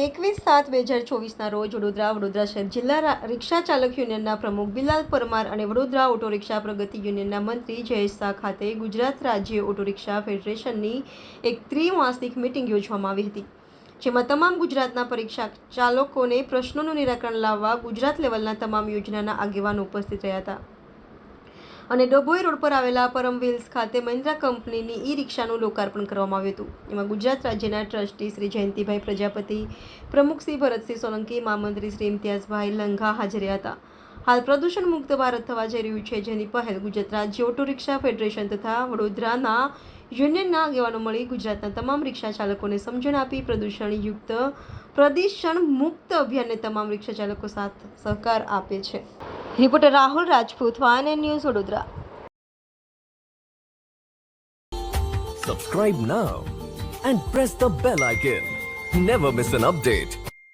એકવીસ સાત બે હજાર ચોવીસના રોજ વડોદરા વડોદરા શહેર જિલ્લા રિક્ષા ચાલક યુનિયનના પ્રમુખ બિલાલ પરમાર અને વડોદરા ઓટો રિક્ષા પ્રગતિ યુનિયનના મંત્રી જયેશ ખાતે ગુજરાત રાજ્ય ઓટો રિક્ષા ફેડરેશનની એક ત્રિમાસિક મિટિંગ યોજવામાં આવી હતી, જેમાં તમામ ગુજરાતના પરીક્ષા ચાલકોને પ્રશ્નોનું નિરાકરણ લાવવા ગુજરાત લેવલના તમામ યોજનાના આગેવાનો ઉપસ્થિત રહ્યા હતા. અને ડભોઈ રોડ પર આવેલા પરમ વ્હીલ્સ ખાતે મહિન્દ્રા કંપનીની ઈ રિક્ષાનું લોકાર્પણ કરવામાં આવ્યું હતું. એમાં ગુજરાત રાજ્યના ટ્રસ્ટી શ્રી જયંતિભાઈ પ્રજાપતિ, પ્રમુખ શ્રી ભરતસિંહ સોલંકી મહામંત્રી શ્રી ઇમ્તિયાઝભાઈ લંઘા હાજર હતા. હાલ પ્રદૂષણ મુક્ત ભારત થવા જઈ રહ્યું છે, જેની પહેલ ગુજરાત રાજ્ય ઓટો રિક્ષા ફેડરેશન તથા વડોદરાના યુનિયનના આગેવાનો મળી ગુજરાતના તમામ રિક્ષા ચાલકોને સમજણ આપી પ્રદૂષણ યુક્ત પ્રદૂષણ મુક્ત અભિયાનને તમામ રિક્ષા ચાલકો સાથ સહકાર આપે છે. Reporter Rahul Rajput one news Vadodara Subscribe now and press the bell icon. Never miss an update.